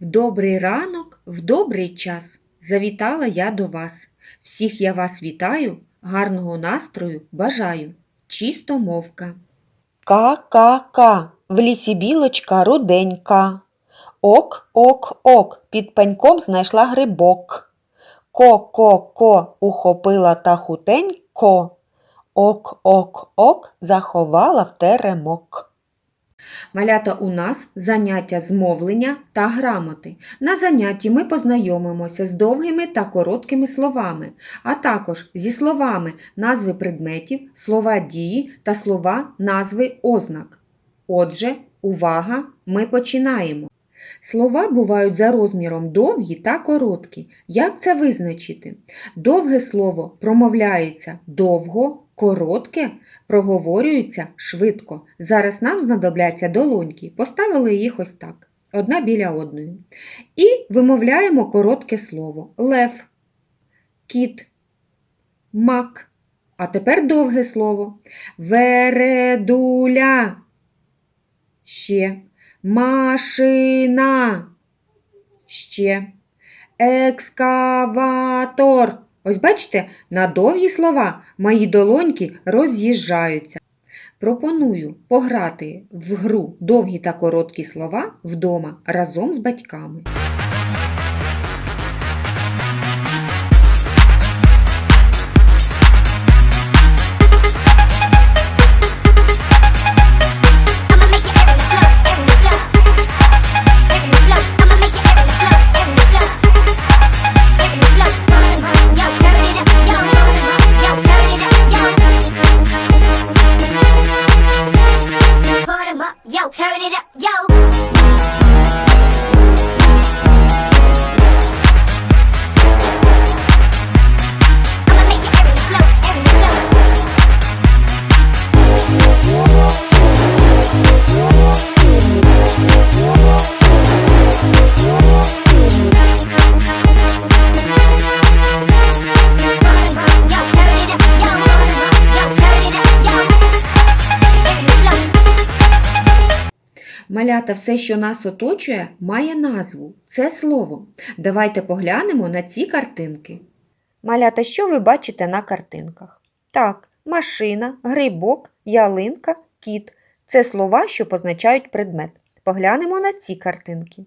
В добрий ранок, в добрий час завітала я до вас. Всіх я вас вітаю, гарного настрою бажаю. Чисто мовка. Ка-ка-ка, в лісі білочка руденька. Ок, ок, ок, під пеньком знайшла грибок. Ко-ко-ко, ухопила та хутенько. Ок, ок, ок, заховала в теремок. Малята у нас заняття з мовлення та грамоти. На занятті ми познайомимося з довгими та короткими словами, а також зі словами назви предметів, слова дії та слова назви ознак. Отже, увага, ми починаємо. Слова бувають за розміром довгі та короткі. Як це визначити? Довге слово промовляється довго, коротке проговорюється швидко. Зараз нам знадобляться долоньки. Поставили їх ось так, одна біля одної. І вимовляємо коротке слово лев, кіт, мак. А тепер довге слово. Вередуля. Ще. Машина. Ще. Екскаватор. Ось бачите, на довгі слова мої долоньки роз'їжджаються. Пропоную пограти в гру довгі та короткі слова вдома разом з батьками. Малята, все, що нас оточує, має назву. Це слово. Давайте поглянемо на ці картинки. Малята, що ви бачите на картинках? Так, машина, грибок, ялинка, кіт. Це слова, що позначають предмет. Поглянемо на ці картинки.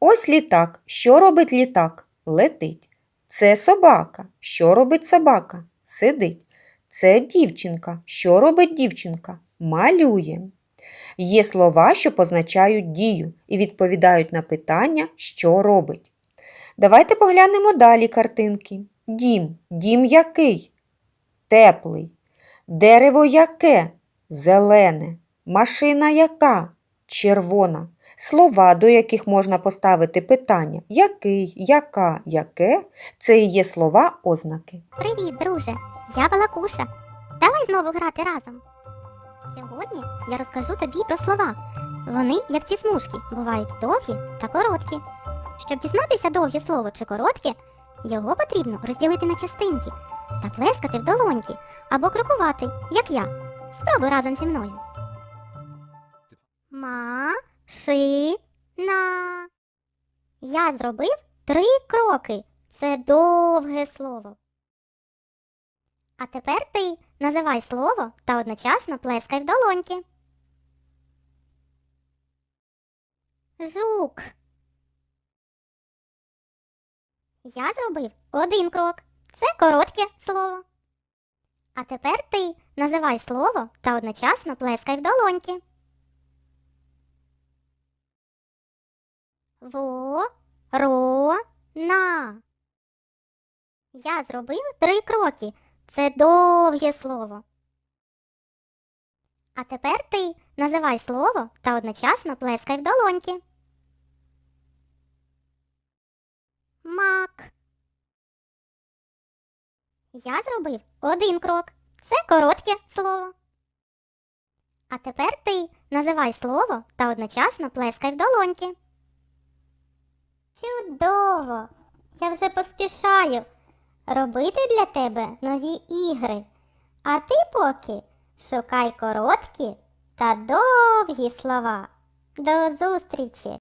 Ось літак. Що робить літак? Летить. Це собака. Що робить собака? Сидить. Це дівчинка. Що робить дівчинка? Малює. Є слова, що позначають дію і відповідають на питання, що робить. Давайте поглянемо далі картинки. Дім. Дім який? Теплий. Дерево яке? Зелене. Машина яка? Червона. Слова, до яких можна поставити питання який, яка, яке це і є слова ознаки. Привіт, друже! Я Балакуша. Давай знову грати разом. Сьогодні я розкажу тобі про слова. Вони, як ці смужки, бувають довгі та короткі. Щоб дізнатися довге слово чи коротке, його потрібно розділити на частинки та плескати в долоньки або крокувати, як я. Спробуй разом зі мною. Машина. Я зробив три кроки. Це довге слово. А тепер ти називай слово та одночасно плескай в долоньки. Жук. Я зробив один крок. Це коротке слово. А тепер ти називай слово та одночасно плескай в долоньки. Ворона. Я зробив три кроки. Це довге слово. А тепер ти називай слово та одночасно плескай в долоньки. Мак. Я зробив один крок. Це коротке слово. А тепер ти називай слово та одночасно плескай в долоньки. Чудово! Я вже поспішаю робити для тебе нові ігри. А ти поки шукай короткі та довгі слова. До зустрічі!